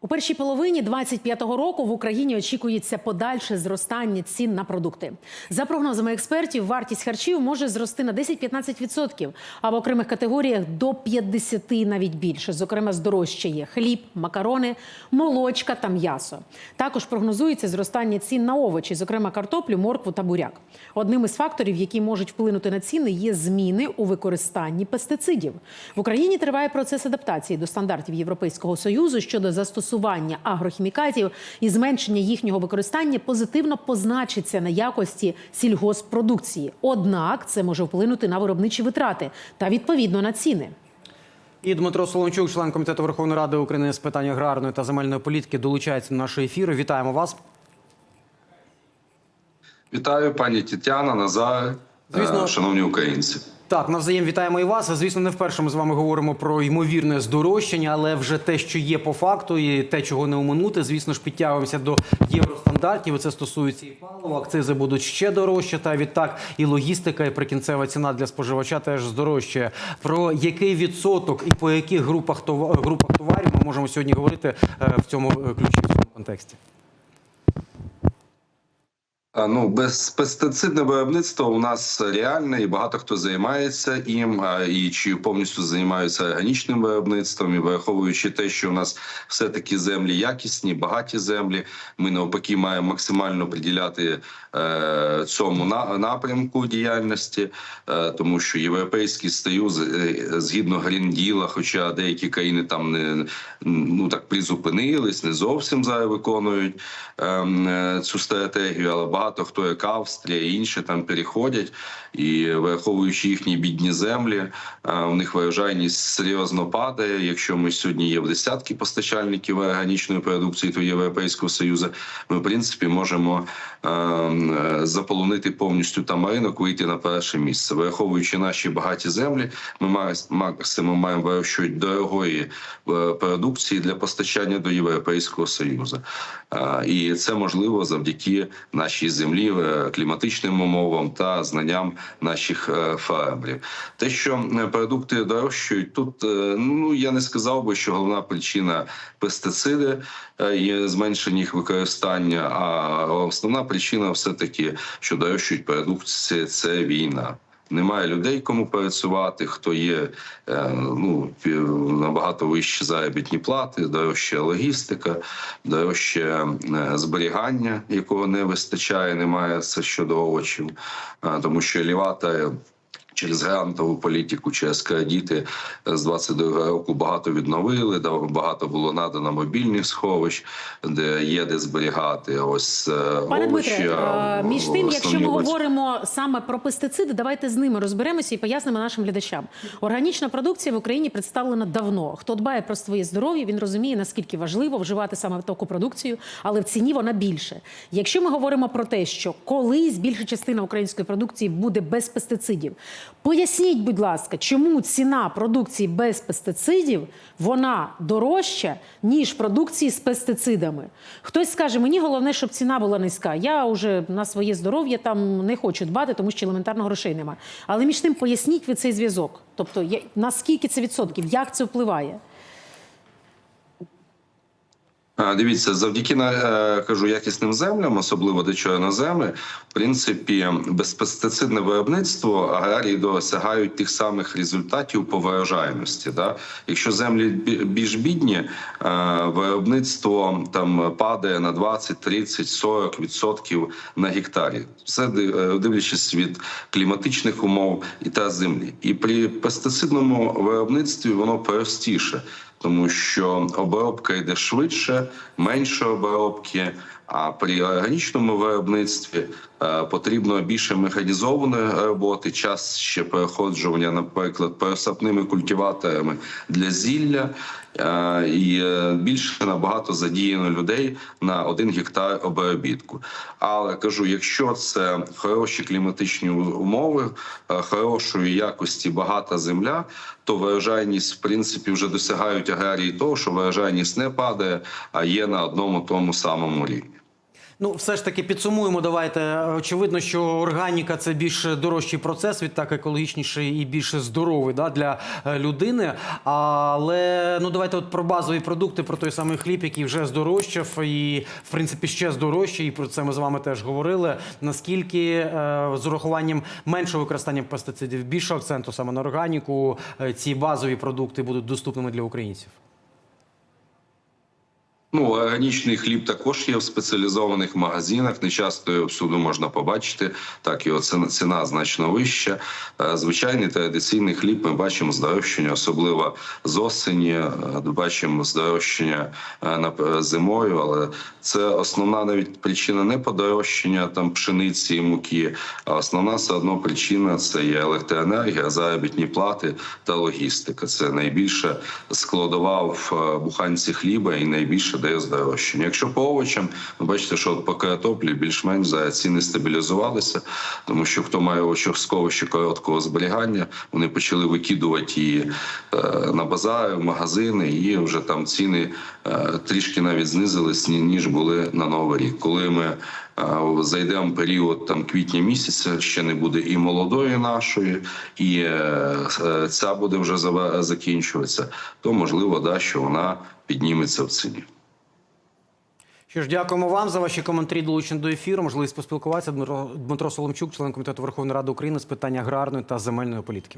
У першій половині 25-го року в Україні очікується подальше зростання цін на продукти. За прогнозами експертів, вартість харчів може зрости на 10-15%, а в окремих категоріях до 50% навіть більше. Зокрема, здорожчає хліб, макарони, молочка та м'ясо. Також прогнозується зростання цін на овочі, зокрема картоплю, моркву та буряк. Одним із факторів, які можуть вплинути на ціни, є зміни у використанні пестицидів. В Україні триває процес адаптації до стандартів Європейського союзу щодо застосування агрохімікатів і зменшення їхнього використання позитивно позначиться на якості сільгоспродукції. Однак це може вплинути на виробничі витрати та відповідно на ціни. І Дмитро Солончук, член комітету Верховної Ради України з питань аграрної та земельної політики, долучається до нашого ефіру. Вітаємо вас. Вітаю, пані Тетяна, Назар, Звісно. е, шановні українці. Так, навзаєм вітаємо і вас. Звісно, не вперше ми з вами говоримо про ймовірне здорожчання, але вже те, що є по факту, і те, чого не оминути, звісно ж, підтягуємося до євростандартів. Це стосується і палива. Акцизи будуть ще дорожче. Та відтак і логістика, і прикінцева ціна для споживача теж здорожчає. Про який відсоток і по яких групах товар- групах товарів ми можемо сьогодні говорити е, в цьому е, ключі в цьому контексті. Ну, без пестицидне виробництво у нас реальне, і багато хто займається їм, і чи повністю займаються органічним виробництвом, і враховуючи те, що у нас все таки землі якісні, багаті землі. Ми навпаки маємо максимально приділяти е, цьому на, напрямку діяльності, е, тому що Європейський Союз е, згідно Грінділа, хоча деякі країни там не ну так призупинились, не зовсім зараз виконують ем, е, цю стратегію, але багато хто, як Австрія і інші, там переходять, і враховуючи їхні бідні землі, е, у них врожайність серйозно падає. Якщо ми сьогодні є в десятки постачальників органічної продукції до Європейського союзу, ми в принципі можемо ем, е, заполонити повністю там ринок, вийти на перше місце. Враховуючи наші багаті землі, ми максимум маємо вирощувати дорогої е, продукції для постачання до Європейського союзу, Е, і це можливо завдяки нашій землі, е, кліматичним умовам та знанням наших е, фермерів. Те, що е, продукти дорожчають, тут ну я не сказав би, що головна причина пестициди і зменшення їх використання. А основна причина все таки, що дорожчують продукції, це війна. Немає людей, кому працювати, хто є е, ну набагато вищі заробітні плати, дорожча логістика, дорожче е, зберігання, якого не вистачає, немає це щодо овочів, Е, тому що елеватори Через грантову політику, через кредити з 22 року багато відновили. Багато було надано мобільних сховищ, де є де зберігати. Ось е, Пане. Дмитре, е, між тим, якщо ми говоримо саме про пестициди, давайте з ними розберемося і пояснимо нашим глядачам. Органічна продукція в Україні представлена давно. Хто дбає про своє здоров'я, він розуміє, наскільки важливо вживати саме таку продукцію, але в ціні вона більше. Якщо ми говоримо про те, що колись більша частина української продукції буде без пестицидів, поясніть, будь ласка, чому ціна продукції без пестицидів вона дорожча ніж продукції з пестицидами? Хтось скаже, мені головне, щоб ціна була низька. Я вже на своє здоров'я там не хочу дбати, тому що елементарно грошей немає. Але між тим поясніть ви цей зв'язок. Тобто, наскільки це відсотків, як це впливає? Дивіться, завдяки е, кажу якісним землям, особливо до чорноземи, в принципі, безпестицидне виробництво аграрії досягають тих самих результатів по врожайності. Да? Якщо землі бі- більш бідні, е, виробництво там падає на 20, 30, 40 відсотків на гектарі. Все е, дивлячись від кліматичних умов і та землі. І при пестицидному виробництві воно простіше тому що обробка йде швидше, менше обробки. А при органічному виробництві е, потрібно більше механізованої роботи, час ще переходжування, наприклад, пересапними культиваторами для зілля, е, і е, більше набагато задіяно людей на один гектар обробітку. Але кажу, якщо це хороші кліматичні умови, хорошої якості багата земля, то врожайність в принципі вже досягають аграрії того, що врожайність не падає, а є на одному тому самому рівні. Ну, все ж таки підсумуємо. Давайте очевидно, що органіка це більш дорожчий процес, відтак екологічніший і більш здоровий да, для е, людини. Але ну давайте от про базові продукти, про той самий хліб, який вже здорожчав, і в принципі ще здорожче. І про це ми з вами теж говорили. Наскільки е, з урахуванням меншого використання пестицидів, більшого акценту саме на органіку, е, ці базові продукти будуть доступними для українців. Ну, органічний хліб також є в спеціалізованих магазинах. Не часто його всюди можна побачити. Так, його ціна, ціна значно вища. Е, Звичайний традиційний хліб ми бачимо здорожчання, особливо з осені. е, Бачимо здорожчання е, зимою, але це основна навіть причина не подорожчання там пшениці і муки. А основна все одно причина це є електроенергія, заробітні плати та логістика. Це найбільше складова в буханці хліба і найбільше дає здорожчання. Якщо по овочам, ви бачите, що по картоплі більш-менш зараз ціни стабілізувалися, тому що хто має овочі короткого зберігання, вони почали викидувати її е, на базари, в магазини, і вже там ціни е, трішки навіть знизились, ніж були на новий рік. Коли ми е, зайдемо період там квітня місяця, ще не буде і молодої нашої, і ця буде вже закінчуватися, то можливо, да, що вона підніметься в ціні. Що ж, дякуємо вам за ваші коментарі долучені до ефіру. Можливість поспілкуватися. Дмитро, Дмитро Соломчук, член комітету Верховної Ради України з питань аграрної та земельної політики.